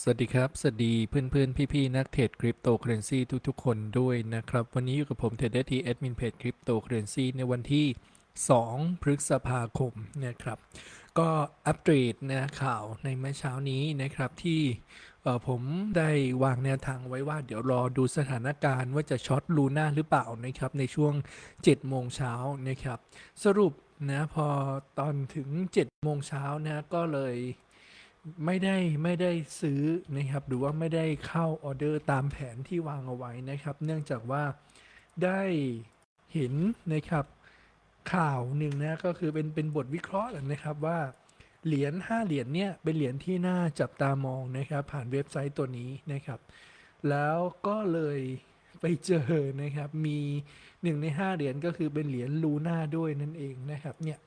สวัสดีครับ สวัสดีเพื่อนๆ พี่ๆ นักเทรดคริปโตเคอเรนซีทุกๆ คนด้วยนะครับ วันนี้อยู่กับผมเทรดเดอร์ทีแอดมินเพจคริปโตเคอเรนซีในวันที่ 2 พฤษภาคมนะครับ ก็อัปเดตนะข่าวในเมื่อเช้านี้นะครับที่ผมได้วางแนวทางไว้ว่าเดี๋ยวรอดูสถานการณ์ว่าจะช็อตลูน่าหรือเปล่านะครับในช่วง 7 โมงเช้านะครับ สรุปนะพอตอนถึง 7 โมงเช้านะก็เลย ไม่ได้ไม่ได้ซื้อนะครับหรือว่าไม่ได้เข้าออเดอร์ตามแผนที่วางเอาไว้นะครับ เนื่องจากว่าได้เห็นนะครับข่าวหนึ่งนะก็คือเป็นเป็นบทวิเคราะห์นะครับว่าเหรียญ5เหรียญเนี่ยเป็นเหรียญที่น่าจับตามองนะครับ ผ่านเว็บไซต์ตัวนี้นะครับ แล้วก็เลยไปเจอนะครับมีหนึ่งใน 5 เหรียญก็คือเป็นเหรียญลูน่าด้วยนั่นเองนะครับเนี่ย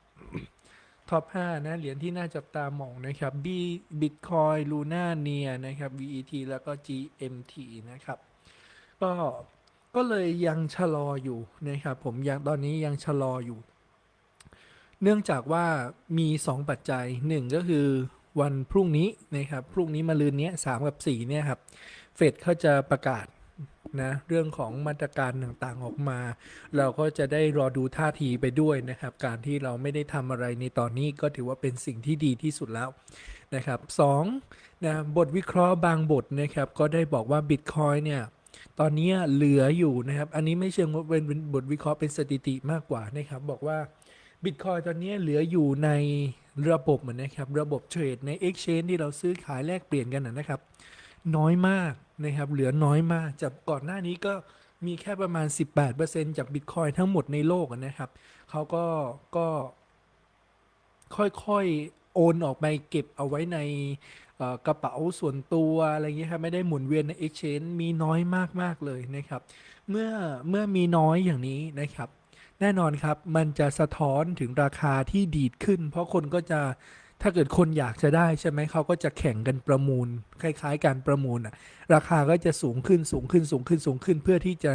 ท็อป 5 นะ เหรียญที่น่าจับตามองนะครับ B Bitcoin Luna Nia นะครับ VET แล้วก็ GMT นะครับ ก็ก็เลยยังชะลออยู่นะครับ ผมยังตอนนี้ยังชะลออยู่ เนื่องจากว่ามี 2 ปัจจัย 1 ก็คือวันพรุ่งนี้นะครับ พรุ่งนี้มาลืนนี้3กับ 4 เนี่ยครับ เฟดเขาจะประกาศ นะเรื่องของมาตรการต่างๆออกมา เราก็จะได้รอดูท่าทีไปด้วยนะครับ การที่เราไม่ได้ทำอะไรในตอนนี้ก็ถือว่าเป็นสิ่งที่ดีที่สุดแล้วนะครับสองนะบทวิเคราะห์บางบทนะครับก็ได้บอกว่า Bitcoin เนี่ยตอนนี้เหลืออยู่นะครับ อันนี้ไม่เชิงว่าเป็นบทวิเคราะห์เป็นสถิติมากกว่านะครับ บอกว่า Bitcoin ตอนนี้เหลืออยู่ในระบบเหมือนนะครับ ระบบเทรดใน Exchange ที่เราซื้อขายแลกเปลี่ยนกันนะครับ น้อยมากนะครับเหลือน้อยมากจากก่อนหน้านี้ก็มีแค่ประมาณ 18%จาก Bitcoin ทั้งหมดในโลกนะครับเขาก็ก็ค่อยๆ โอนออกไปเก็บเอาไว้ในกระเป๋าส่วนตัวอะไรเงี้ยครับไม่ได้หมุนเวียนใน Exchange มีน้อยมาก ๆ เลยนะครับ เมื่อเมื่อมีน้อยอย่างนี้นะครับ แน่นอนครับมันจะสะท้อนถึงราคาที่ดีดขึ้น เพราะคนก็จะ ถ้าเกิดคนอยากจะได้ใช่ไหมเขาก็จะแข่งกันประมูล คล้าย ๆ การประมูลอะราคาก็จะสูงขึ้นสูงขึ้นสูงขึ้นสูงขึ้น เพื่อที่จะ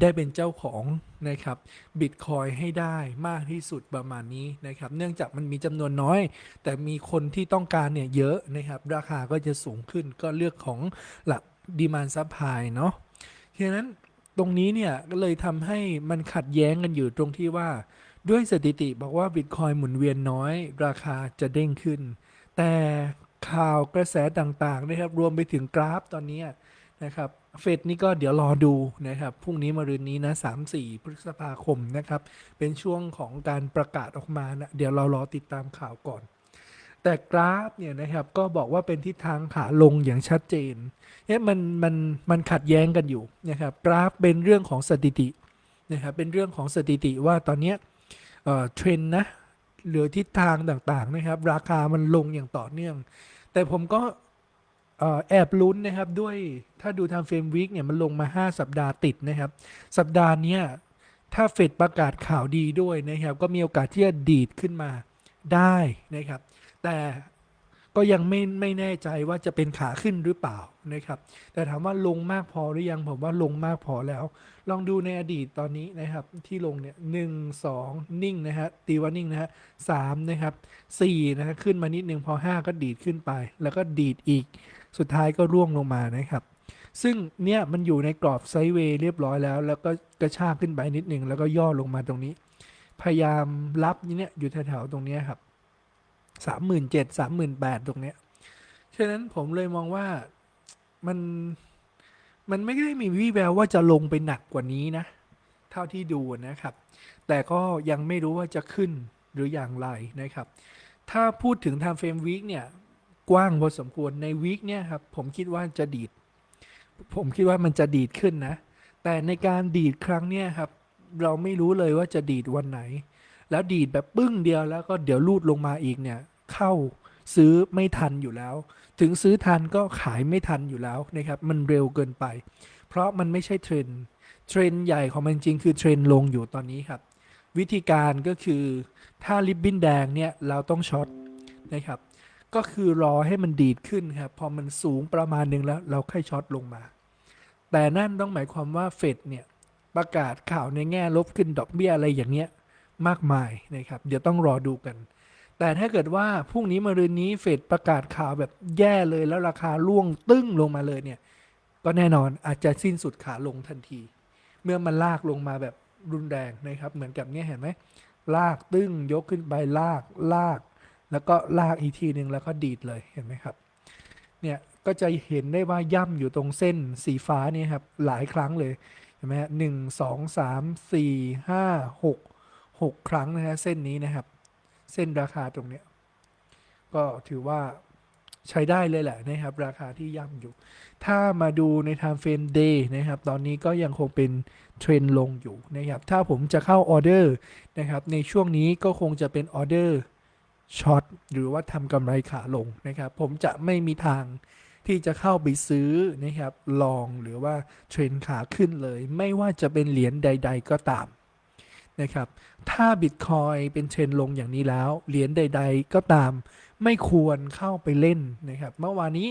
ได้เป็นเจ้าของนะครับบิตคอยให้ได้มากที่สุดประมาณนี้นะครับ เนื่องจากมันมีจำนวนน้อย แต่มีคนที่ต้องการเนี่ยเยอะนะครับ ราคาก็จะสูงขึ้นก็เลือกของหลักดีมานซัพพลายเนาะฉะนั้นตรงนี้เนี่ยก็เลยทำให้มันขัดแย้งกันอยู่ตรงที่ว่า ด้วยสถิติบอกว่าบิตคอยหมุนเวียนน้อย ราคาจะเด้งขึ้น แต่ข่าวกระแสต่างๆนะครับ รวมไปถึงกราฟตอนนี้นะครับ เฟดนี่ก็เดี๋ยวรอดูนะครับ พรุ่งนี้มารืนนี้นะ3-4พฤษภาคมนะครับ เป็นช่วงของการประกาศออกมานะเดี๋ยวเรารอติดตามข่าวก่อน แต่กราฟเนี่ยนะครับก็บอกว่าเป็นทิศทางขาลงอย่างชัดเจนเนี่ยมันมันมันขัดแย้งกันอยู่นะครับ กราฟเป็นเรื่องของสถิตินะครับ เป็นเรื่องของสถิติว่าตอนเนี้ย เทรน์นะหรือทิศทางต่างๆนะครับ ราคามันลงอย่างต่อเนื่อง แต่ผมก็แอบลุ้นนะครับด้วยถ้าดูทางเฟรมวิกเนี่ยมันลงมา 5 สัปดาห์ติดนะครับ สัปดาห์นี้ถ้าเฟดประกาศข่าวดีด้วยนะครับ ก็มีโอกาสที่จะดีดขึ้นมาได้นะครับ แต่ ก็ยังไม่ไม่แน่ใจว่าจะเป็นขาขึ้นหรือเปล่านะครับ แต่ถามว่าลงมากพอหรือยังผมว่าลงมากพอแล้ว ลองดูในอดีตตอนนี้นะครับ ที่ลงเนี่ยหนึ่งสองนิ่งนะฮะตีว่านิ่งนะฮะสามนะครับสี่นะฮะขึ้นมานิดหนึ่งพอห้าก็ดีดขึ้นไป แล้วก็ดีดอีก สุดท้ายก็ร่วงลงมานะครับซึ่งเนี่ยมันอยู่ในกรอบไซด์เวย์เรียบร้อยแล้ว แล้วก็กระชากขึ้นไปนิดหนึ่งแล้วก็ย่อลงมาตรงนี้ พยายามรับเนี่ยอยู่แถวๆตรงนี้ครับ สามหมื่นเจ็ดสามหมื่นแปดตรงเนี้ย ฉะนั้นผมเลยมองว่ามันมันไม่ได้มีวี่แววว่าจะลงไปหนักกว่านี้นะ เท่าที่ดูนะครับ แต่ก็ยังไม่รู้ว่าจะขึ้นหรืออย่างไรนะครับ ถ้าพูดถึงทางเฟรมวีคเนี่ยกว้างพอสมควรในวีคเนี่ยครับผมคิดว่าจะดีด ผมคิดว่ามันจะดีดขึ้นนะ แต่ในการดีดครั้งเนี้ยครับ เราไม่รู้เลยว่าจะดีดวันไหน แล้วดีดแบบปึ้งเดียวแล้วก็เดี๋ยวลูดลงมาอีกเนี่ย เข้าซื้อไม่ทันอยู่แล้ว ถึงซื้อทันก็ขายไม่ทันอยู่แล้วนะครับ มันเร็วเกินไป เพราะมันไม่ใช่เทรนเทรนใหญ่ของมันจริงคือเทรนลงอยู่ตอนนี้ครับ วิธีการก็คือถ้าริบบิ้นแดงเนี่ยเราต้องช็อตนะครับ ก็คือรอให้มันดีดขึ้นครับ พอมันสูงประมาณหนึ่งแล้วเราค่อยช็อตลงมา แต่นั่นต้องหมายความว่าเฟดเนี่ยประกาศข่าวในแง่ลบขึ้นดอกเบี้ยอะไรอย่างเงี้ยมากมายนะครับ เดี๋ยวต้องรอดูกัน แต่ถ้าเกิดว่าพรุ่งนี้มะรืนนี้เฟดประกาศข่าวแบบแย่เลยแล้วราคาล่วงตึ้งลงมาเลยเนี่ย ก็แน่นอนอาจจะสิ้นสุดขาลงทันที เมื่อมันลากลงมาแบบรุนแรงนะครับ เหมือนกับเนี่ยเห็นไหมลากตึ้งยกขึ้นไปลากลาก แล้วก็ลากอีกทีหนึ่งแล้วก็ดีดเลยเห็นไหมครับ เนี่ยก็จะเห็นได้ว่าย่ำอยู่ตรงเส้นสีฟ้านี่ครับหลายครั้งเลยเห็นไหมฮะหนึ่งสองสามสี่ห้าหกหกครั้งนะฮะเส้นนี้นะครับ เส้นราคาตรงเนี้ยก็ถือว่าใช้ได้เลยแหละนะครับ ราคาที่ย่ำอยู่ ถ้ามาดูใน time frame day นะครับ ตอนนี้ก็ยังคงเป็นเทรนลงอยู่นะครับ ถ้าผมจะเข้าออเดอร์นะครับ ในช่วงนี้ก็คงจะเป็นออเดอร์ช็อตหรือว่าทำกำไรขาลงนะครับ ผมจะไม่มีทางที่จะเข้าไปซื้อนะครับ ลองหรือว่าเทรนขาขึ้นเลย ไม่ว่าจะเป็นเหรียญใด ๆ ก็ตาม นะครับ ถ้าบิตคอยเป็นเทรนลงอย่างนี้แล้ว เหรียญใด ๆ ก็ตามไม่ควรเข้าไปเล่นนะครับ เมื่อวานนี้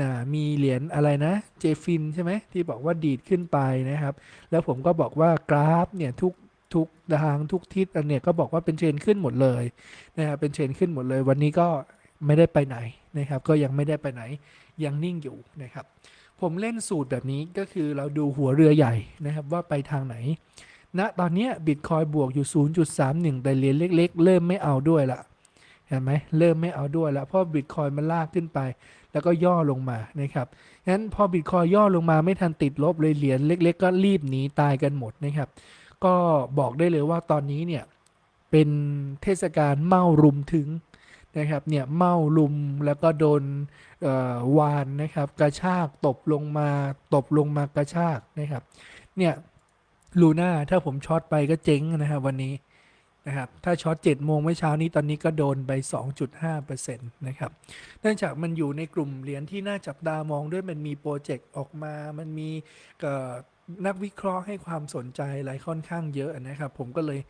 นะมีเหรียญอะไรนะเจฟินใช่ไหมที่บอกว่าดีดขึ้นไปนะครับ แล้วผมก็บอกว่ากราฟเนี่ยทุกทุกทางทุกทิศอันเนี่ยก็บอกว่าเป็นเทรนขึ้นหมดเลยนะครับเป็นเทรนขึ้นหมดเลย วันนี้ก็ไม่ได้ไปไหนนะครับ ก็ยังไม่ได้ไปไหนยังนิ่งอยู่นะครับ ผมเล่นสูตรแบบนี้ก็คือเราดูหัวเรือใหญ่นะครับว่าไปทางไหน ณตอนนี้บิตคอยบวกอยู่ 0.31 แต่เหรียญเล็ก ๆ เริ่มไม่เอาด้วยละเห็นไหมเริ่มไม่เอาด้วยแล้วเพราะบิตคอยมันลากขึ้นไป แล้วก็ย่อลงมานะครับงั้นพอบิตคอยย่อลงมาไม่ทันติดลบเลยเหรียญเล็ก ๆ ก็รีบหนีตายกันหมดนะครับ ก็บอกได้เลยว่าตอนนี้เนี่ยเป็นเทศกาลเมารุมถึงนะครับเนี่ยเมารุมแล้วก็โดนวานนะครับ กระชากตบลงมาตบลงมากระชากนะครับเนี่ย ลูน่าถ้าผมช็อตไปก็เจ๊งนะครับวันนี้นะครับถ้าช็อต7โมงเมื่อเช้านี้ตอนนี้ก็โดนไป 2.5%นะครับเนื่องจากมันอยู่ในกลุ่มเหรียญที่น่าจับตามองด้วยมันมีโปรเจกต์ออกมา มันมีเอ่อนักวิเคราะห์ให้ความสนใจอะไรค่อนข้างเยอะนะครับ ผมก็เลย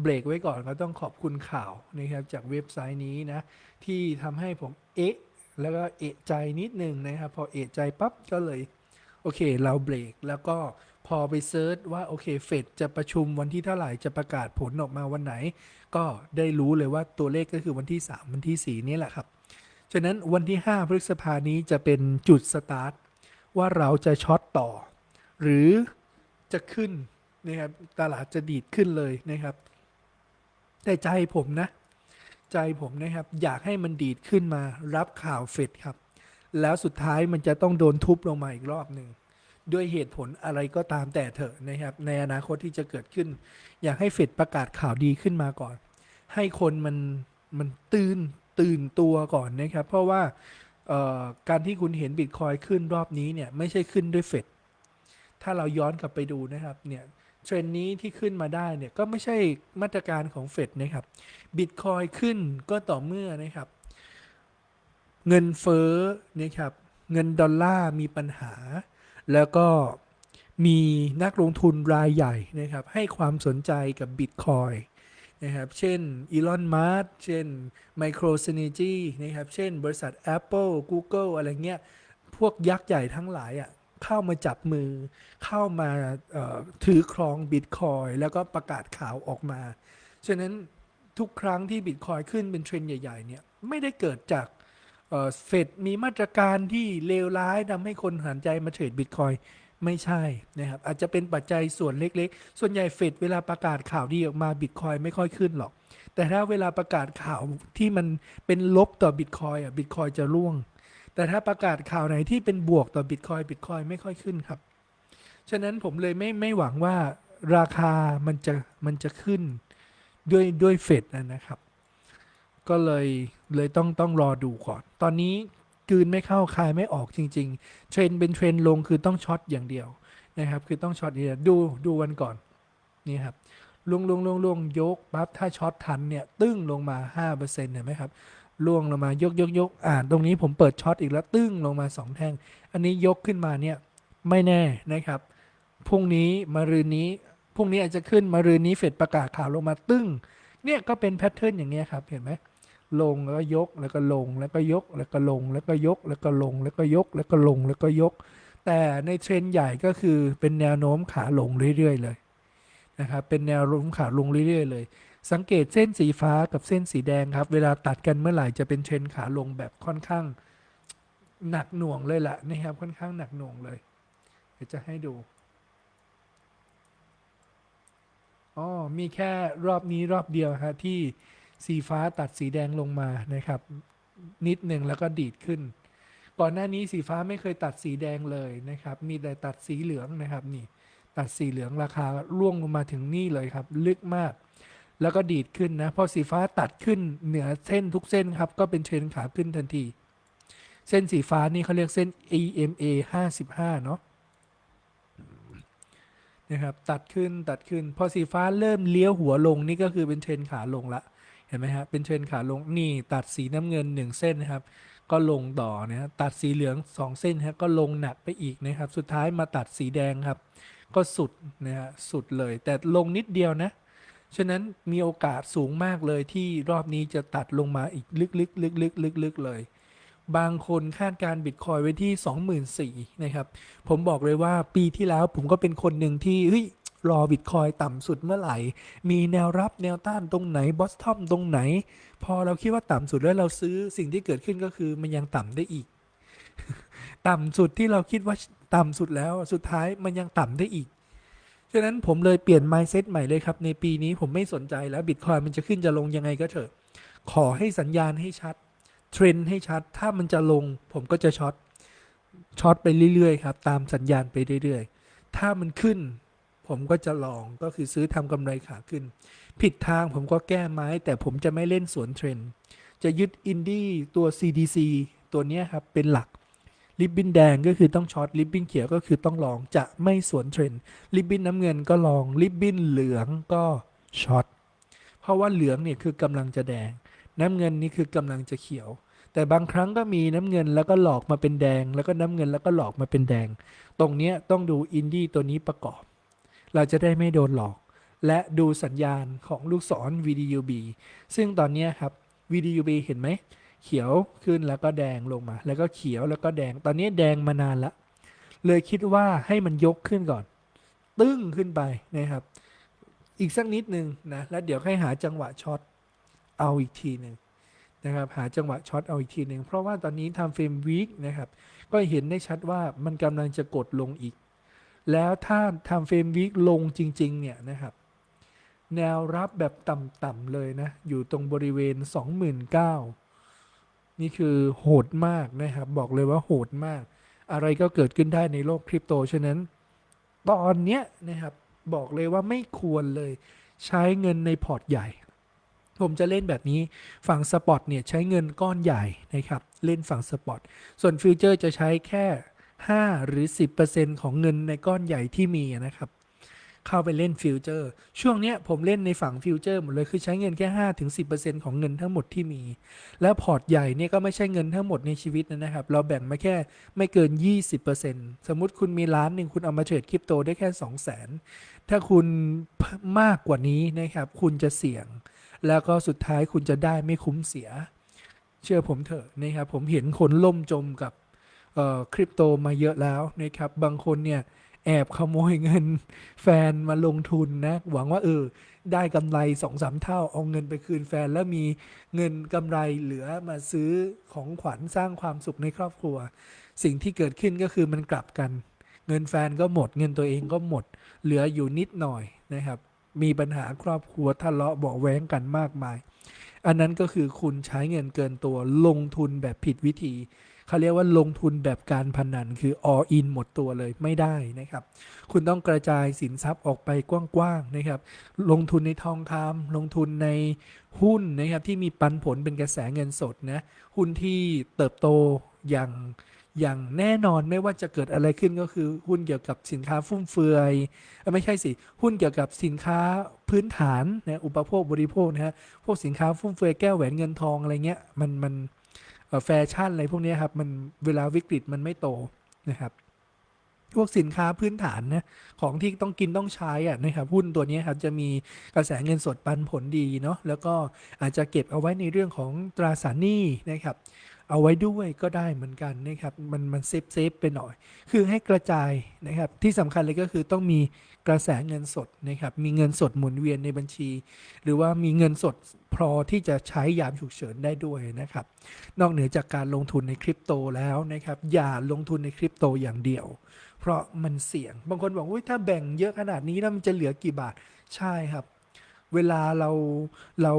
เบรกไว้ก่อนก็ต้องขอบคุณข่าวนะครับจากเว็บไซต์นี้นะ ที่ทำให้ผมเอ๊ะ แล้วก็เอะใจนิดนึงนะครับ พอเอะใจปั๊บก็เลย โอเค เราเบรกแล้วก็ พอไปเซิร์ชว่าโอเคเฟดจะประชุมวันที่เท่าไหร่จะประกาศผลออกมาวันไหน ก็ได้รู้เลยว่าตัวเลขก็คือวันที่ 3 วันที่ 4 นี่แหละครับ ฉะนั้นวันที่ 5 พฤษภานี้จะเป็นจุดสตาร์ทว่าเราจะช็อตต่อ หรือจะขึ้นนะครับตลาดจะดีดขึ้นเลยนะครับ แต่ใจผมนะ ใจผมนะครับ อยากให้มันดีดขึ้นมารับข่าวเฟดครับ แล้วสุดท้ายมันจะต้องโดนทุบลงมาอีกรอบหนึ่ง ด้วยเหตุผลอะไรก็ตามแต่เถอะนะครับ ในอนาคตที่จะเกิดขึ้น อยากให้เฟดประกาศข่าวดีขึ้นมาก่อน ให้คนมันมันตื่นตื่นตัวก่อนนะครับ เพราะว่าการที่คุณเห็นบิตคอยขึ้นรอบนี้เนี่ยไม่ใช่ขึ้นด้วยเฟดถ้าเราย้อนกลับไปดูนะครับเนี่ยเทรนนี้ที่ขึ้นมาได้เนี่ยก็ไม่ใช่มาตรการของเฟดนะครับบิตคอยขึ้นก็ต่อเมื่อนะครับ เงินเฟ้อนะครับเงินดอลลาร์มีปัญหา แล้วก็มีนักลงทุนรายใหญ่นะครับ ให้ความสนใจกับบิตคอยนะครับ เช่นอีลอนมัสเช่น Micro Synergy นะครับ เช่น บริษัท Apple Google อะไรเงี้ย พวกยักษ์ใหญ่ทั้งหลายอะเข้ามาจับมือ เข้ามาถือครองบิตคอยแล้วก็ประกาศข่าวออกมา ฉะนั้นทุกครั้งที่บิตคอยขึ้นเป็นเทรนด์ใหญ่ ๆ เนี่ย ไม่ได้เกิดจาก เฟดมีมาตรการที่เลวร้ายทำให้คนหันใจมาเทรดบิตคอยไม่ใช่นะครับอาจจะเป็นปัจจัยส่วนเล็กๆ ส่วนใหญ่เฟดเวลาประกาศข่าวดีออกมาบิตคอยไม่ค่อยขึ้นหรอก แต่ถ้าเวลาประกาศข่าวที่มันเป็นลบต่อบิตคอยอะบิตคอยจะร่วง แต่ถ้าประกาศข่าวไหนที่เป็นบวกต่อบิตคอยบิตคอยไม่ค่อยขึ้นครับ ฉะนั้นผมเลยไม่ไม่หวังว่าราคามันจะมันจะขึ้นด้วยด้วยเฟดนะครับ ก็เลย เลยต้องต้องรอดูก่อน ตอนนี้กืนไม่เข้าคายไม่ออกจริง ๆ เทรนเป็นเทรนลงคือต้องช็อตอย่างเดียวนะครับ คือต้องช็อตเดียวดูดูวันก่อนนี่ครับลงลงลงลงยกปั๊บถ้าช็อตทันเนี่ยตึ้งลงมา 5%เห็นไหมครับล่วงลงมายกยกยกอ่าตรงนี้ผมเปิดช็อตอีกแล้วตึ้งลงมา 2 แท่ง อันนี้ยกขึ้นมาเนี่ยไม่แน่นะครับพรุ่งนี้มารืนนี้พรุ่งนี้อาจจะขึ้นมารืนนี้เฟดประกาศข่าวลงมาตึ้งเนี่ยก็เป็นแพทเทิร์นอย่างเงี้ยครับเห็นไหม ลงแล้วก็ยกแล้วก็ลงแล้วก็ยกแล้วก็ลงแล้วก็ยกแล้วก็ลงแล้วก็ยกแล้วก็ลงแล้วก็ยก แต่ในเทรนใหญ่ก็คือเป็นแนวโน้มขาลงเรื่อยๆเลยนะครับเป็นแนวโน้มขาลงเรื่อยๆเลย สังเกตเส้นสีฟ้ากับเส้นสีแดงครับ เวลาตัดกันเมื่อไหร่จะเป็นเทรนขาลงแบบค่อนข้างหนักหน่วงเลยแหละนะครับค่อนข้างหนักหน่วงเลยเดี๋ยวจะให้ดูอ๋อมีแค่รอบนี้รอบเดียวฮะที่ สีฟ้าตัดสีแดงลงมานะครับ นิดหนึ่งแล้วก็ดีดขึ้น ก่อนหน้านี้สีฟ้าไม่เคยตัดสีแดงเลยนะครับ มีแต่ตัดสีเหลืองนะครับนี่ ตัดสีเหลืองราคาร่วงลงมาถึงนี่เลยครับ ลึกมาก แล้วก็ดีดขึ้นนะพอสีฟ้าตัดขึ้นเหนือเส้นทุกเส้นครับ ก็เป็นเทรนขาขึ้นทันที เส้นสีฟ้านี่เขาเรียกเส้น EMA 55เนาะนะครับตัดขึ้นตัดขึ้น พอสีฟ้าเริ่มเลี้ยวหัวลงนี่ก็คือเป็นเทรนขาลงละ เห็นไหมฮะเป็นเทรนขาลงนี่ตัดสีน้ำเงิน 1 เส้นนะครับ ก็ลงต่อนะฮะตัดสีเหลือง 2 เส้นฮะก็ลงหนักไปอีกนะครับ สุดท้ายมาตัดสีแดงครับ ก็สุดนะฮะสุดเลย แต่ลงนิดเดียวนะฉะนั้นมีโอกาสสูงมากเลยที่รอบนี้จะตัดลงมาอีกลึกๆลึกๆลึกๆเลย บางคนคาดการบิตคอยไว้ที่ 24,000นะครับ ผมบอกเลยว่าปีที่แล้วผมก็เป็นคนหนึ่งที่เฮ้ย รอบิตคอยต่ำสุดเมื่อไหร่ มีแนวรับแนวต้านตรงไหนบอสทอมตรงไหน พอเราคิดว่าต่ำสุดแล้วเราซื้อสิ่งที่เกิดขึ้นก็คือมันยังต่ำได้อีก ต่ำสุดที่เราคิดว่าต่ำสุดแล้วสุดท้ายมันยังต่ำได้อีกฉะนั้นผมเลยเปลี่ยน mindset ใหม่เลยครับ ในปีนี้ผมไม่สนใจแล้วบิตคอยมันจะขึ้นจะลงยังไงก็เถอะ ขอให้สัญญาณให้ชัด เทรนให้ชัด ถ้ามันจะลงผมก็จะช็อตช็อตไปเรื่อยๆครับ ตามสัญญาณไปเรื่อยๆ ถ้ามันขึ้น ผมก็จะลองก็คือซื้อทำกำไรขาขึ้น ผิดทางผมก็แก้ไม้ แต่ผมจะไม่เล่นสวนเทรนด์จะยึดอินดี้ตัว CDC ตัวนี้ครับ เป็นหลักริบบิ้นแดงก็คือต้องช็อตริบบิ้นเขียวก็คือต้องลองจะไม่สวนเทรนด์ริบบิ้นน้ำเงินก็ลองริบบิ้นเหลืองก็ช็อตเพราะว่าเหลืองเนี่ยคือกำลังจะแดง น้ำเงินนี่คือกำลังจะเขียว แต่บางครั้งก็มีน้ำเงินแล้วก็หลอกมาเป็นแดง แล้วก็น้ำเงินแล้วก็หลอกมาเป็นแดง ตรงนี้ต้องดูอินดี้ตัวนี้ประกอบ เราจะได้ไม่โดนหลอก และดูสัญญาณของลูกศร VDUB ซึ่งตอนนี้ครับ VDUB เห็นไหม เขียวขึ้นแล้วก็แดงลงมา แล้วก็เขียวแล้วก็แดง ตอนนี้แดงมานานละเลยคิดว่าให้มันยกขึ้นก่อน ตึ้งขึ้นไปนะครับ อีกสักนิดหนึ่งนะ แล้วเดี๋ยวให้หาจังหวะช็อตเอาอีกทีหนึ่งนะครับ หาจังหวะช็อตเอาอีกทีหนึ่ง เพราะว่าตอนนี้ทำเฟรมวีคนะครับ ก็เห็นได้ชัดว่ามันกำลังจะกดลงอีก แล้วถ้าทำเฟรมวีคลงจริง ๆ เนี่ยนะครับ แนวรับแบบต่ำๆเลยนะ อยู่ตรงบริเวณ 29,000 นี่คือโหดมากนะครับ บอกเลยว่าโหดมาก อะไรก็เกิดขึ้นได้ในโลกคริปโต ฉะนั้น ตอนเนี้ยนะครับ บอกเลยว่าไม่ควรเลยใช้เงินในพอร์ตใหญ่ ผมจะเล่นแบบนี้ฝั่งสปอตเนี่ยใช้เงินก้อนใหญ่นะครับ เล่นฝั่งสปอตส่วนฟิวเจอร์จะใช้แค่ 5 หรือ 10%ของเงินในก้อนใหญ่ที่มีนะครับเข้าไปเล่นฟิวเจอร์ช่วงเนี้ยผมเล่นในฝั่งฟิวเจอร์หมดเลยคือใช้เงินแค่5-10%ของเงินทั้งหมดที่มี แล้วพอร์ตใหญ่เนี่ยก็ไม่ใช่เงินทั้งหมดในชีวิตนะครับ เราแบ่งมาแค่ไม่เกิน 20%สมมุติคุณมีล้านหนึ่งคุณเอามาเทรดคริปโตได้แค่ 2 0 0 0 0 0 ถ้าคุณมากกว่านี้นะครับคุณจะเสี่ยง แล้วก็สุดท้ายคุณจะได้ไม่คุ้มเสีย เชื่อผมเถอะนะครับผมเห็นคนล่มจมกับ คริปโตมาเยอะแล้วนะครับบางคนเนี่ยแอบขโมยเงินแฟนมาลงทุนนะ หวังว่าเออได้กำไรสองสามเท่า เอาเงินไปคืนแฟนแล้วมีเงินกำไรเหลือมาซื้อของขวัญสร้างความสุขในครอบครัว สิ่งที่เกิดขึ้นก็คือมันกลับกัน เงินแฟนก็หมด เงินตัวเองก็หมด เหลืออยู่นิดหน่อยนะครับ มีปัญหาครอบครัวทะเลาะเบาแว้งกันมากมาย อันนั้นก็คือคุณใช้เงินเกินตัวลงทุนแบบผิดวิธี เขาเรียกว่าลงทุนแบบการพนันคือ all in หมดตัวเลยไม่ได้นะครับ คุณต้องกระจายสินทรัพย์ออกไปกว้างๆนะครับ ลงทุนในทองคำลงทุนในหุ้นนะครับที่มีปันผลเป็นกระแสเงินสดนะหุ้นที่เติบโตอย่างอย่างแน่นอนไม่ว่าจะเกิดอะไรขึ้นก็คือหุ้นเกี่ยวกับสินค้าฟุ่มเฟือยไม่ใช่สิหุ้นเกี่ยวกับสินค้าพื้นฐานนะอุปโภคบริโภคนะฮะพวกสินค้าฟุ่มเฟือยแก้วแหวนเงินทองอะไรเงี้ยมันมัน แฟชั่นอะไรพวกนี้ครับมันเวลาวิกฤตมันไม่โตนะครับพวกสินค้าพื้นฐานนะของที่ต้องกินต้องใช้อะนะครับหุ้นตัวนี้ครับจะมีกระแสเงินสดปันผลดีเนาะแล้วก็อาจจะเก็บเอาไว้ในเรื่องของตราสารหนี้นะครับ เอาไว้ด้วยก็ได้เหมือนกันนะครับมันมันเซฟเซฟไปหน่อย คือให้กระจายนะครับที่สำคัญเลยก็คือต้องมีกระแสเงินสดนะครับมีเงินสดหมุนเวียนในบัญชี หรือว่ามีเงินสดพอที่จะใช้ยามฉุกเฉินได้ด้วยนะครับนอกเหนือจากการลงทุนในคริปโตแล้วนะครับอย่าลงทุนในคริปโตอย่างเดียว เพราะมันเสี่ยงบางคนบอกว่าถ้าแบ่งเยอะขนาดนี้แล้วมันจะเหลือกี่บาทใช่ครับ เวลาเราเรา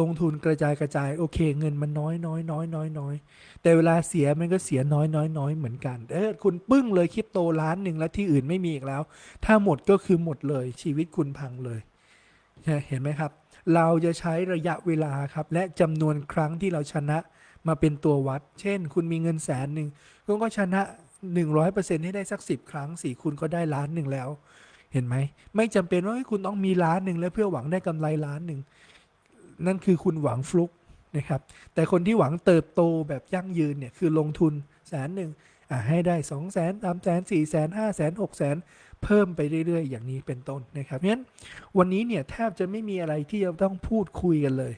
ลงทุนกระจายกระจายโอเค เงินมันน้อยน้อยน้อยน้อยน้อยแต่เวลาเสียมันก็เสียน้อยน้อยน้อยเหมือนกันเออคุณปึ้งเลยคริปโตล้านหนึ่งแล้วที่อื่นไม่มีอีกแล้ว ถ้าหมดก็คือหมดเลย ชีวิตคุณพังเลยเห็นไหมครับ เราจะใช้ระยะเวลาครับ และจำนวนครั้งที่เราชนะมาเป็นตัววัด เช่น คุณมีเงินแสนหนึ่งคุณก็ชนะ 100%ให้ได้สัก 10 ครั้งสี่คุณก็ได้ล้านหนึ่งแล้ว เห็นไหมไม่จำเป็นว่าคุณต้องมีล้านหนึ่งแล้วเพื่อหวังได้กำไรล้านหนึ่งนั่นคือคุณหวังฟลุกนะครับ แต่คนที่หวังเติบโตแบบยั่งยืนเนี่ยคือลงทุนแสนหนึ่งอะให้ได้2 0 0 0 0 0 3 0 0 0 0 4 0 0 0 0 5 0 0 0 0 6 0 0 0 0 เพิ่มไปเรื่อย ๆ อย่างนี้เป็นต้นนะครับเพราะฉะนั้นวันนี้เนี่ยแทบจะไม่มีอะไรที่จะต้องพูดคุยกันเลย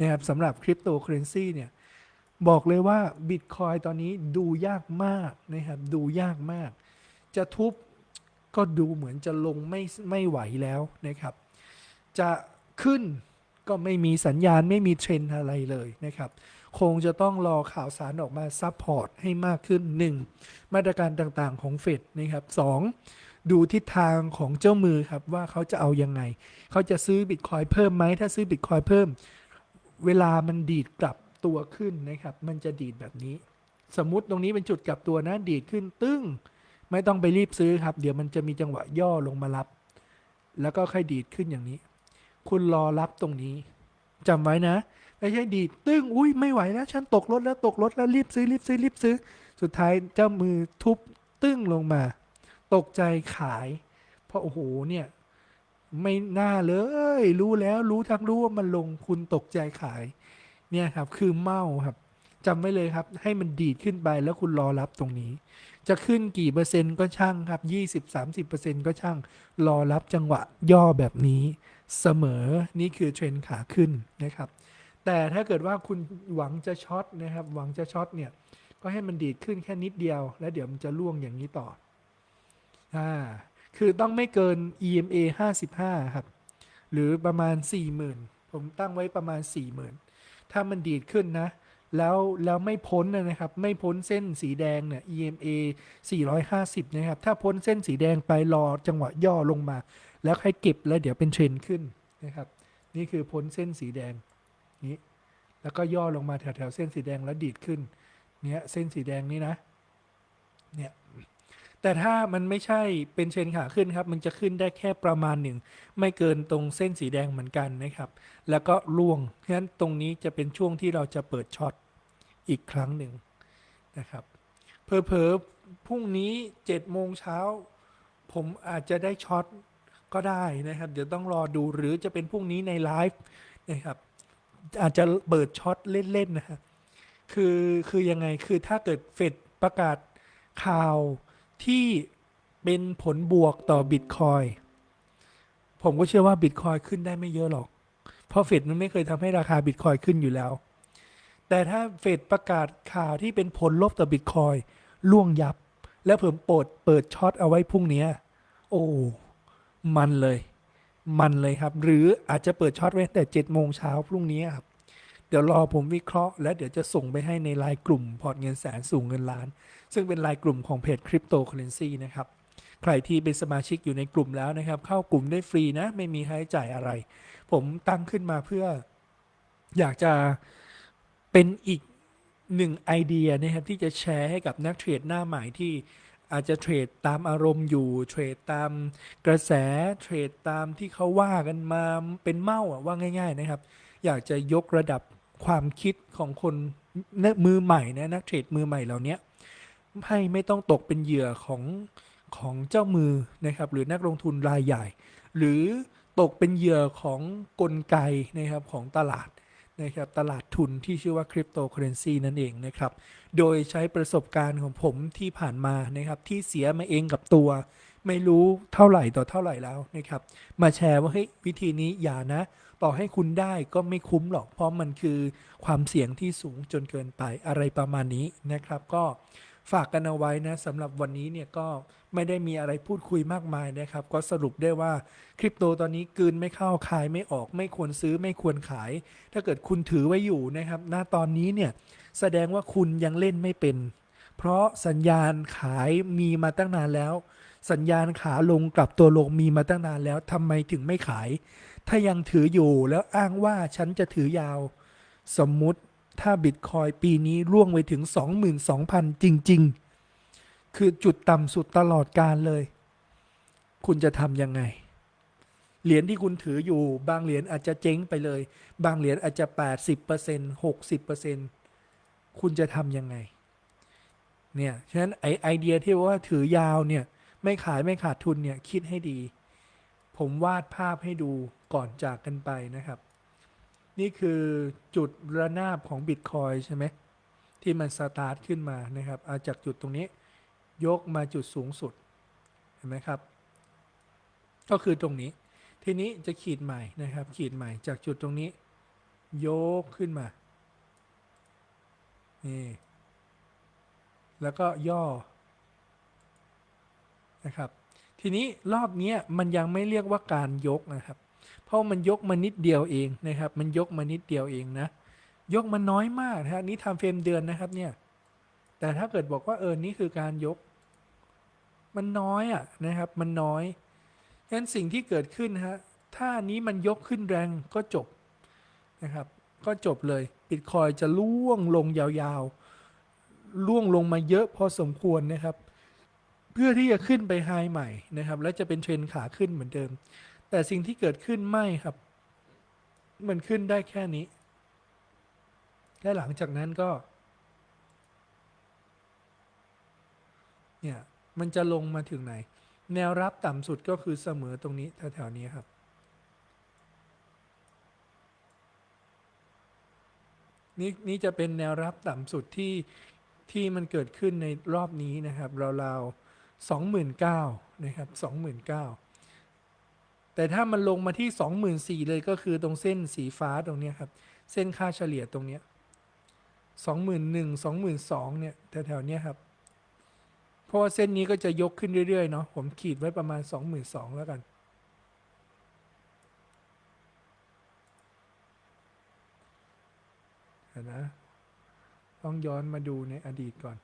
นะครับสำหรับคริปโตเคอเรนซีเนี่ยบอกเลยว่าบิตคอยตอนนี้ดูยากมากนะครับดูยากมาก จะทุบ ก็ดูเหมือนจะลงไม่ไม่ไหวแล้วนะครับ จะขึ้นก็ไม่มีสัญญาณไม่มีเทรนอะไรเลยนะครับ คงจะต้องรอข่าวสารออกมาซัพพอร์ตให้มากขึ้น 1. มาตรการต่างๆของเฟดนะครับ 2. ดูทิศทางของเจ้ามือครับ ว่าเขาจะเอายังไง เขาจะซื้อบิตคอยเพิ่มไหม ถ้าซื้อบิตคอยเพิ่ม เวลามันดีดกลับตัวขึ้นนะครับ มันจะดีดแบบนี้ สมมุติตรงนี้เป็นจุดกลับตัวนะดีดขึ้นตึ้ง ไม่ต้องไปรีบซื้อครับ เดี๋ยวมันจะมีจังหวะย่อลงมารับ แล้วก็ค่อยดีดขึ้นอย่างนี้ คุณรอรับตรงนี้จำไว้นะ ไม่ใช่ดีดตึ้งอุ้ยไม่ไหวแล้ว ฉันตกรถแล้วตกรถแล้วรีบซื้อรีบซื้อรีบซื้อ สุดท้ายเจ้ามือทุบตึ้งลงมา ตกใจขาย เพราะโอ้โหเนี่ยไม่น่าเลย รู้แล้วรู้ทั้งรู้ว่ามันลงคุณตกใจขาย เนี่ยครับคือเมาครับจำไว้เลยครับ ให้มันดีดขึ้นไปแล้วคุณรอรับตรงนี้ จะขึ้นกี่เปอร์เซ็นต์ก็ช่างครับ 20-30%ก็ช่าง รอรับจังหวะย่อแบบนี้เสมอนี่คือเทรนด์ขาขึ้นนะครับ แต่ถ้าเกิดว่าคุณหวังจะช็อตนะครับ หวังจะช็อตเนี่ย ก็ให้มันดีดขึ้นแค่นิดเดียว แล้วเดี๋ยวมันจะล่วงอย่างนี้ต่ออ่าคือต้องไม่เกิน EMA 55 ครับ หรือประมาณ 40,000 ผมตั้งไว้ประมาณ 40,000 ถ้ามันดีดขึ้นนะ แล้วแล้วไม่พ้นนะครับ ไม่พ้นเส้นสีแดงเนี่ย EMA 450 นะครับ ถ้าพ้นเส้นสีแดงไปรอจังหวะย่อลงมา แล้วให้เก็บแล้วเดี๋ยวเป็นเทรนด์ขึ้นนะครับ นี่คือพ้นเส้นสีแดงนี้แล้วก็ย่อลงมาแถวแถวเส้นสีแดงแล้วดีดขึ้น เนี่ยเส้นสีแดงนี้นะ เนี่ย แต่ถ้ามันไม่ใช่เป็นเทรนขาขึ้นครับ มันจะขึ้นได้แค่ประมาณหนึ่ง ไม่เกินตรงเส้นสีแดงเหมือนกันนะครับ แล้วก็ล่วงเพราะฉะนั้นตรงนี้จะเป็นช่วงที่เราจะเปิดช็อตอีกครั้งหนึ่งนะครับเพอเพอๆพรุ่งนี้เจ็ดโมงเช้าผมอาจจะได้ช็อตก็ได้นะครับ เดี๋ยวต้องรอดูหรือจะเป็นพรุ่งนี้ในไลฟ์นะครับอาจจะเปิดช็อตเล่นๆนะฮะคือคือยังไงคือถ้าเกิดเฟดประกาศข่าว ที่เป็นผลบวกต่อบิตคอยผมก็เชื่อว่าบิตคอยขึ้นได้ไม่เยอะหรอก เพราะเฟดมันไม่เคยทำให้ราคาบิตคอยขึ้นอยู่แล้ว แต่ถ้าเฟดประกาศข่าวที่เป็นผลลบต่อบิตคอยล่วงยับ แล้วผมโปรดเปิดช็อตเอาไว้พรุ่งนี้โอ้มันเลย มันเลยครับ หรืออาจจะเปิดช็อตไว้แต่เจ็ดโมงเช้าพรุ่งนี้ครับ เดี๋ยวรอผมวิเคราะห์ และเดี๋ยวจะส่งไปให้ในไลน์กลุ่มพอร์ตเงินแสนสู่เงินล้าน ซึ่งเป็นไลน์กลุ่มของเพจคริปโตเคอเรนซีนะครับ ใครที่เป็นสมาชิกอยู่ในกลุ่มแล้วนะครับ เข้ากลุ่มได้ฟรีนะ ไม่มีค่าใช้จ่ายอะไร ผมตั้งขึ้นมาเพื่ออยากจะเป็นอีกหนึ่งไอเดียนะครับที่จะแชร์ให้กับนักเทรดหน้าใหม่ที่อาจจะเทรดตามอารมณ์อยู่ เทรดตามกระแสเทรดตามที่เขาว่ากันมาเป็นเมาอะว่าง่าย ๆนะครับ อยากจะยกระดับความคิดของคนมือใหม่นะนักเทรดมือใหม่เหล่านี้ ให้ไม่ต้องตกเป็นเหยื่อของของเจ้ามือนะครับหรือนักลงทุนรายใหญ่ หรือตกเป็นเหยื่อของกลไกนะครับของตลาดนะครับตลาดทุนที่ชื่อว่าคริปโตเคอเรนซีนั่นเองนะครับ โดยใช้ประสบการณ์ของผมที่ผ่านมานะครับที่เสียมาเองกับตัว ไม่รู้เท่าไหร่ต่อเท่าไหร่แล้วนะครับ มาแชร์ว่าเฮ้ยวิธีนี้อย่านะ ต่อให้คุณได้ก็ไม่คุ้มหรอก เพราะมันคือความเสี่ยงที่สูงจนเกินไปอะไรประมาณนี้นะครับ ก็ ฝากกันเอาไว้นะสำหรับวันนี้เนี่ยก็ไม่ได้มีอะไรพูดคุยมากมายนะครับ ก็สรุปได้ว่าคริปโตตอนนี้กืนไม่เข้าขายไม่ออก ไม่ควรซื้อไม่ควรขาย ถ้าเกิดคุณถือไว้อยู่นะครับ ณตอนนี้เนี่ยแสดงว่าคุณยังเล่นไม่เป็น เพราะสัญญาณขายมีมาตั้งนานแล้ว สัญญาณขาลงกลับตัวลงมีมาตั้งนานแล้วทำไมถึงไม่ขาย ถ้ายังถืออยู่แล้วอ้างว่าฉันจะถือยาว สมมุติ ถ้าบิตคอยปีนี้ร่วงไปถึง 22,000 จริง ๆ คือจุดต่ำสุดตลอดการเลย คุณจะทำยังไง เหรียญที่คุณถืออยู่ บางเหรียญอาจจะเจ๊งไปเลย บางเหรียญอาจจะ 80% 60%คุณจะทำยังไง เนี่ย ฉะนั้นไอไอเดียที่ว่าถือยาวเนี่ย ไม่ขายไม่ขาดทุนเนี่ย คิดให้ดี ผมวาดภาพให้ดูก่อนจากกันไปนะครับ นี่คือจุดระนาบของบิตคอยใช่ไหมที่มันสตาร์ทขึ้นมานะครับเอาจากจุดตรงนี้ยกมาจุดสูงสุด เห็นไหมครับ ก็คือตรงนี้ ทีนี้จะขีดใหม่นะครับ ขีดใหม่จากจุดตรงนี้ ยกขึ้นมา นี่ แล้วก็ย่อ นะครับ ทีนี้รอบนี้มันยังไม่เรียกว่าการยกนะครับ เพราะมันยกมานิดเดียวเองนะครับ มันยกมานิดเดียวเองนะ ยกมันน้อยมากนะฮะนี่ทำเฟรมเดือนนะครับเนี่ย แต่ถ้าเกิดบอกว่าเออนี่คือการยก มันน้อยอะนะครับ มันน้อยฉะนั้นสิ่งที่เกิดขึ้นฮะถ้านี้มันยกขึ้นแรงก็จบนะครับ ก็จบเลยบิตคอยจะล่วงลงยาวๆ ล่วงลงมาเยอะพอสมควรนะครับ เพื่อที่จะขึ้นไปไฮใหม่นะครับ แล้วจะเป็นเทรนขาขึ้นเหมือนเดิม แต่สิ่งที่เกิดขึ้นไม่ครับ มันขึ้นได้แค่นี้ และหลังจากนั้นก็ เนี่ย มันจะลงมาถึงไหน แนวรับต่ำสุดก็คือเสมอตรงนี้แถวๆนี้ครับ นี่นี่จะเป็นแนวรับต่ำสุดที่ที่มันเกิดขึ้นในรอบนี้นะครับราวๆสองหมื่นเก้านะครับสองหมื่นเก้า แต่ถ้ามันลงมาที่สองหมื่นสี่เลยก็คือตรงเส้นสีฟ้าตรงนี้ครับ เส้นค่าเฉลี่ยตรงนี้ยสองหมื่นหนึ่งสองหมื่นสองเนี่ยแถวๆนี้ครับ เพราะว่าเส้นนี้ก็จะยกขึ้นเรื่อยๆเนาะผมขีดไว้ประมาณสองหมื่นสองแล้วกัน นะ ต้องย้อนมาดูในอดีตก่อน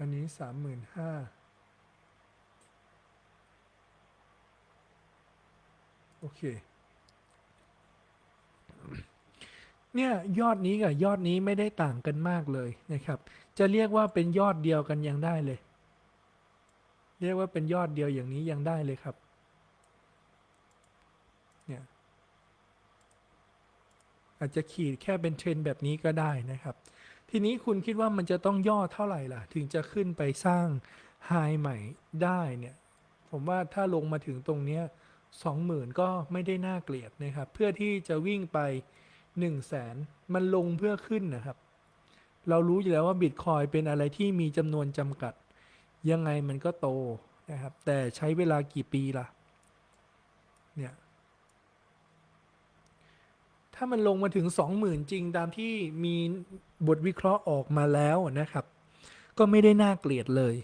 อันนี้สามหมื่นห้าโอเค เนี่ยยอดนี้กับยอดนี้ไม่ได้ต่างกันมากเลยนะครับ จะเรียกว่าเป็นยอดเดียวกันยังได้เลย เรียกว่าเป็นยอดเดียวอย่างนี้ยังได้เลยครับ เนี่ย อาจจะขีดแค่เป็นเทรนแบบนี้ก็ได้นะครับ ทีนี้คุณคิดว่ามันจะต้องย่อเท่าไหร่ล่ะ ถึงจะขึ้นไปสร้างไฮใหม่ได้เนี่ย ผมว่าถ้าลงมาถึงตรงเนี้ยสองหมื่นก็ไม่ได้น่าเกลียดนะครับ เพื่อที่จะวิ่งไปหนึ่งแสนมันลงเพื่อขึ้นนะครับ เรารู้อยู่แล้วว่าบิตคอยเป็นอะไรที่มีจำนวนจำกัด ยังไงมันก็โตนะครับ แต่ใช้เวลากี่ปีล่ะ เนี่ย ถ้ามันลงมาถึง 20,000 จริงตามที่มีบทวิเคราะห์ออกมาแล้วนะครับ ก็ไม่ได้น่าเกลียดเลย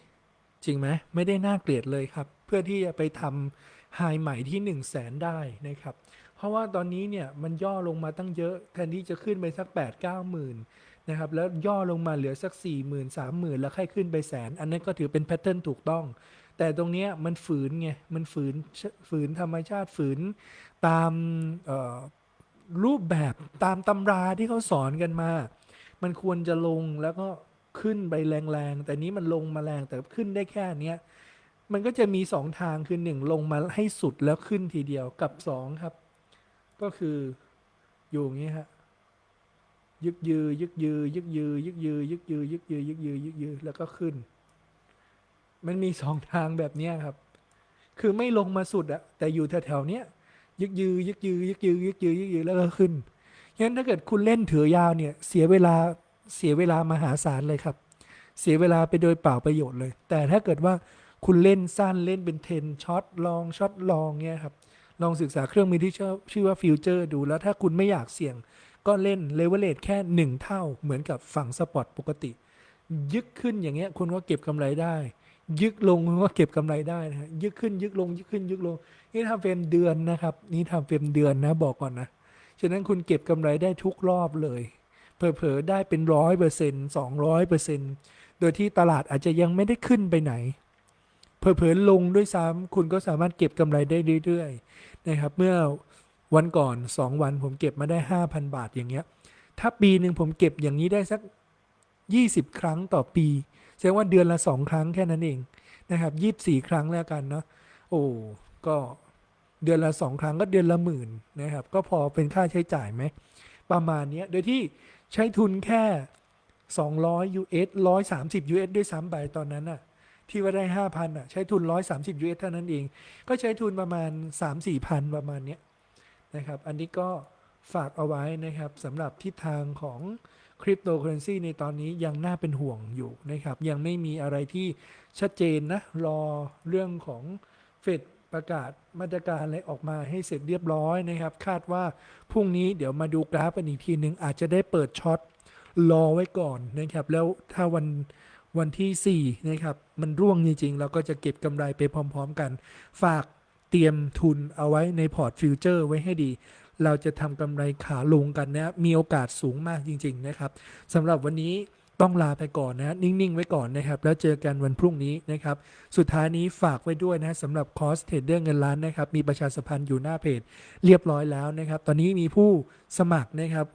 จริงไหมไม่ได้น่าเกลียดเลยครับ เพื่อที่จะไปทำไฮใหม่ที่ 1 0 0 0 0แสนได้นะครับ เพราะว่าตอนนี้เนี่ยมันย่อลงมาตั้งเยอะ แทนที่จะขึ้นไปสัก 8 9หมื่นนะครับแล้วย่อลงมาเหลือสัก 4 0 0 0 0 3 0,000 แล้วค่อยขึ้นไปแสน อันนั้นก็ถือเป็นแพทเทิร์นถูกต้อง แต่ตรงนี้มันฝืนไง มันฝืนฝืนธรรมชาติฝืนตาม รูปแบบตามตำราที่เขาสอนกันมา มันควรจะลงแล้วก็ขึ้นไปแรงๆ แต่นี้มันลงมาแรงแต่ขึ้นได้แค่เนี้ย มันก็จะมีสองทางคือหนึ่งลงมาให้สุดแล้วขึ้นทีเดียวกับสองครับ ก็คืออยู่อย่างนี้ฮะยึกยือยึกยือยึกยือยึกยือยึกยือยึกยือยึกยือยึกยือแล้วก็ขึ้น มันมีสองทางแบบเนี้ยครับ คือไม่ลงมาสุดอะแต่อยู่แถวๆเนี้ย ยึกยือยึกยือยึกยือยึกยือยึกยือแล้วก็ขึ้นงั้นถ้าเกิดคุณเล่นถือยาวเนี่ยเสียเวลาเสียเวลามหาศาลเลยครับ เสียเวลาไปโดยเปล่าประโยชน์เลย แต่ถ้าเกิดว่าคุณเล่นสั้นเล่นเป็นเทนช็อตลองช็อตลองเนี่ยครับลองศึกษาเครื่องมือที่ชื่อว่าฟิวเจอร์ดูแล้วถ้าคุณไม่อยากเสี่ยง ก็เล่นเลเวลเลตแค่ 1 เท่าเหมือนกับฝั่งสปอร์ตปกติ ยึกขึ้นอย่างเงี้ยคุณก็เก็บกำไรได้ ยึกลงคุณก็เก็บกำไรได้นะฮะยึกขึ้น ยึกลง ยึกขึ้น ยึกลง นี่ทำเฟรมเดือนนะครับ นี่ทำเฟรมเดือนนะบอกก่อนนะฉะนั้นคุณเก็บกำไรได้ทุกรอบเลยเผลอๆได้เป็นร้อยเปอร์เซ็นต์สองร้อยเปอร์เซ็นต์โดยที่ตลาดอาจจะยังไม่ได้ขึ้นไปไหนเผลอๆลงด้วยซ้ำคุณก็สามารถเก็บกำไรได้เรื่อยๆนะครับ เมื่อวันก่อน 2 วันผมเก็บมาได้ 5,000 บาทอย่างเงี้ย ถ้าปีหนึ่งผมเก็บอย่างนี้ได้สัก 20 ครั้งต่อปี แสดงว่าเดือนละ 2 ครั้งแค่นั้นเองนะครับ 24 ครั้งแล้วกันเนาะโอ้ก็ เดือนละ2ครั้งก็เดือนละหมื่นนะครับ ก็พอเป็นค่าใช้จ่ายไหม ประมาณนี้โดยที่ใช้ทุนแค่ 200 US 130 US ด้วยซ้ำไปตอนนั้นน่ะที่ว่าได้ 5,000อะใช้ทุน 130 US เท่านั้นเอง ก็ใช้ทุนประมาณ 3-4พันประมาณนี้นะครับ อันนี้ก็ฝากเอาไว้นะครับสำหรับทิศทางของคริปโตเคอเรนซีในตอนนี้ยังน่าเป็นห่วงอยู่นะครับ ยังไม่มีอะไรที่ชัดเจนนะ รอเรื่องของเฟด ประกาศมาตรการอะไรออกมาให้เสร็จเรียบร้อยนะครับ คาดว่าพรุ่งนี้เดี๋ยวมาดูกราฟกันอีกทีหนึ่งอาจจะได้เปิดช็อตรอไว้ก่อนนะครับ แล้วถ้าวันวันที่4นะครับมันร่วงจริงๆ เราก็จะเก็บกำไรไปพร้อมๆกัน ฝากเตรียมทุนเอาไว้ในพอร์ตฟิวเจอร์ไว้ให้ดี เราจะทำกำไรขาลงกันนะมีโอกาสสูงมากจริง ๆ นะครับสำหรับวันนี้ ต้องลาไปก่อนนะ นิ่ง ๆ ไว้ก่อนนะครับ แล้วเจอกันวันพรุ่งนี้นะครับ สุดท้ายนี้ฝากไว้ด้วยนะสำหรับคอร์สเทรดเดอร์เงินล้านนะครับ มีประชาสัมพันธ์อยู่หน้าเพจเรียบร้อยแล้วนะครับ ตอนนี้มีผู้สมัครนะครับ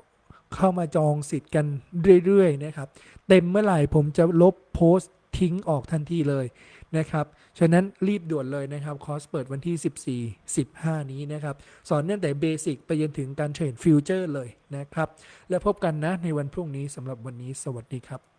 เข้ามาจองสิทธิ์กันเรื่อย ๆ นะครับ เต็มเมื่อไหร่ผมจะลบโพสต์ทิ้งออกทันทีเลย นะครับ ฉะนั้นรีบด่วนเลยนะครับ คอร์สเปิดวันที่ 14 15 นี้นะครับ สอนตั้งแต่เบสิกไปจนถึงการเทรดฟิวเจอร์เลยนะครับ แล้วพบกันนะในวันพรุ่งนี้สำหรับวันนี้สวัสดีครับ